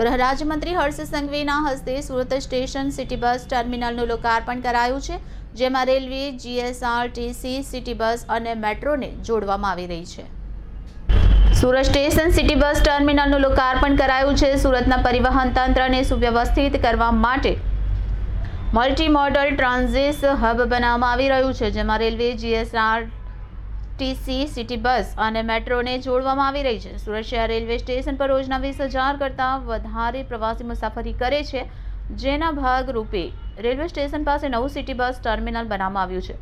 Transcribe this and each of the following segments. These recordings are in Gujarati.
ગૃહ રાજ્યમંત્રી હર્ષ સંઘવીના હસ્તે સુરત સ્ટેશન સિટી બસ ટર્મિનલનું લોકાર્પણ કરાયું છે, જેમાં રેલવે જીએસઆરટીસી સિટી બસ અને મેટ્રોને જોડવામાં આવી રહી છે. સુરત સ્ટેશન સિટી બસ ટર્મિનલનું લોકાર્પણ કરાયું છે. સુરતના પરિવહન તંત્રને સુવ્યવસ્થિત કરવા માટે મલ્ટી મોડલ ટ્રાન્ઝિસ હબ બનાવવામાં આવી રહ્યું છે, જેમાં railway, GSRTC, city bus અને મેટ્રોને જોડવામાં આવી રહી છે. સુરત શહેર રેલવે સ્ટેશન પર રોજના વીસ હજાર કરતાં વધારે પ્રવાસી મુસાફરી કરે છે, જેના ભાગરૂપે રેલવે સ્ટેશન પાસે નવું સિટી બસ ટર્મિનલ બનાવવામાં આવ્યું છે.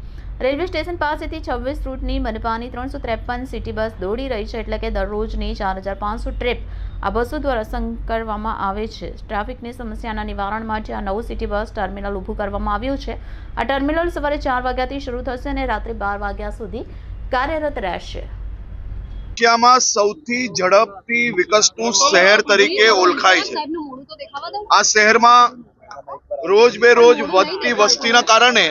રેલવે સ્ટેશન પાસેથી છવ્વીસ રૂટની મનપાની ત્રણસો ત્રેપન સિટી બસ દોડી રહી છે, એટલે કે દરરોજની ચાર હજાર પાંચસો ટ્રીપ આ બસો દ્વારા સંકળવામાં આવે છે. ટ્રાફિકની સમસ્યાના નિવારણ માટે આ નવું સિટી બસ ટર્મિનલ ઊભું કરવામાં આવ્યું છે. આ ટર્મિનલ સવારે ચાર વાગ્યાથી શરૂ થશે અને રાત્રે બાર વાગ્યા સુધી કાર્યરત રહેશે. એશિયામાં સૌથી ઝડપથી વિકસતું શહેર તરીકે ઓળખાય છે. આ શહેરમાં રોજ બે રોજ વધતી વસ્તીના કારણે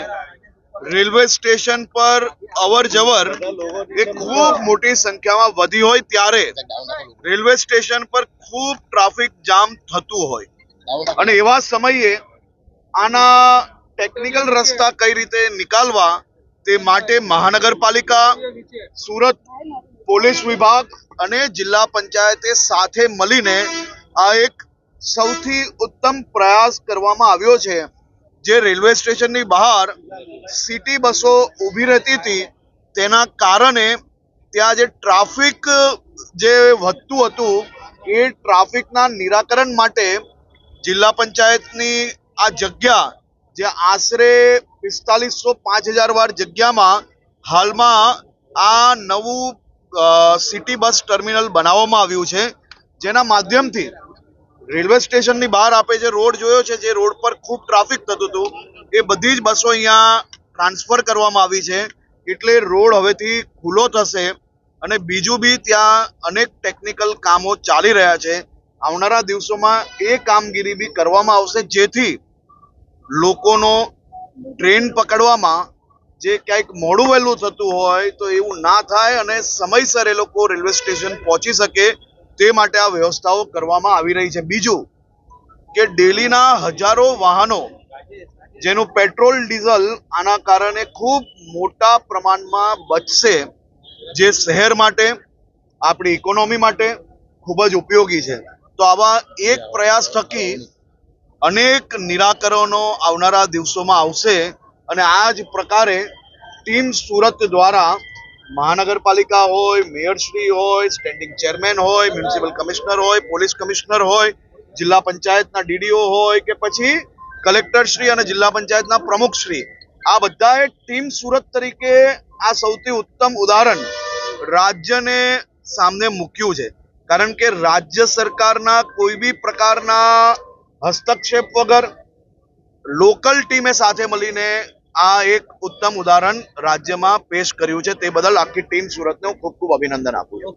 રેલવે સ્ટેશન પર અવર જવર એ ખૂબ મોટી સંખ્યામાં વધી હોય ત્યારે રેલવે સ્ટેશન પર ખૂબ ટ્રાફિક જામ થતું હોય. અને એવા સમયે આના ટેકનિકલ રસ્તા કઈ રીતે નિકાલવા તે માટે મહાનગરપાલિકા, સુરત પોલીસ વિભાગ અને જિલ્લા પંચાયતે સાથે મળીને આ એક સૌથી ઉત્તમ પ્રયાસ કરવામાં આવ્યો છે, જે રેલવે સ્ટેશનની બહાર સિટી બસો ઊભી રહેતી હતી. તેના કારણે ત્યાં જે ટ્રાફિક જે વધતું હતું, એ ટ્રાફિકના નિરાકરણ માટે જિલ્લા પંચાયતની આ જગ્યા, જે આશરે પિસ્તાલીસો પાંચ હજાર વાર જગ્યામાં હાલમાં આ નવું સિટી બસ ટર્મિનલ બનાવવામાં આવ્યું છે, જેના માધ્યમથી રેલવે સ્ટેશનની બહાર આપે જે રોડ જોયો છે, જે રોડ પર ખૂબ ટ્રાફિક થતું હતું, એ બધી જ બસો અહીંયા ટ્રાન્સફર કરવામાં આવી છે, એટલે રોડ હવેથી ખુલ્લો થશે અને બીજું બી ત્યાં અનેક ટેકનિકલ કામો ચાલી રહ્યા છે, આવનારા દિવસોમાં એ કામગીરી બી કરવામાં આવશે, જેથી લોકોનો ટ્રેન પકડવામાં જે ક્યાંક મોડું વહેલું થતું હોય તો એવું ના થાય અને સમયસર એ લોકો રેલવે સ્ટેશન પહોંચી શકે તે માટે આ વ્યવસ્થાઓ કરવામાં આવી રહી છે. બીજું કે ડેલીના હજારો વાહનો જેનું પેટ્રોલ, ડીઝલ આના કારણે ખૂબ મોટા પ્રમાણમાં બચશે જે શહેર માટે, આપણી ઇકોનોમી માટે ખૂબ જ ઉપયોગી છે. તો આવા એક પ્રયાસ થકી અનેક નિરાકરણો આવનારા દિવસોમાં આવશે અને આ જ પ્રકારે ટીમ સુરત દ્વારા મહાનગરપાલિકા હોય, મેયરશ્રી હોય સ્ટેન્ડિંગ ચેરમેન હોય મ્યુનિસિપલ કમિશનર હોય પોલીસ કમિશનર હોય, જિલ્લા પંચાયતના ડીડીઓ હોય કે પછી કલેક્ટરશ્રી અને જિલ્લા પંચાયતના પ્રમુખશ્રી, આ બધાએ ટીમ સુરત તરીકે આ સૌથી ઉત્તમ ઉદાહરણ રાજ્યને સામને મૂક્યું છે. કારણ કે રાજ્ય સરકારના કોઈ બી પ્રકારના હસ્તક્ષેપ વગર લોકલ ટીમે સાથે મળીને આ એક ઉત્તમ ઉદાહરણ રાજ્યમાં પેશ કર્યું છે. તે બદલ આખી ટીમ સુરતને હું ખૂબ ખૂબ અભિનંદન આપું છું.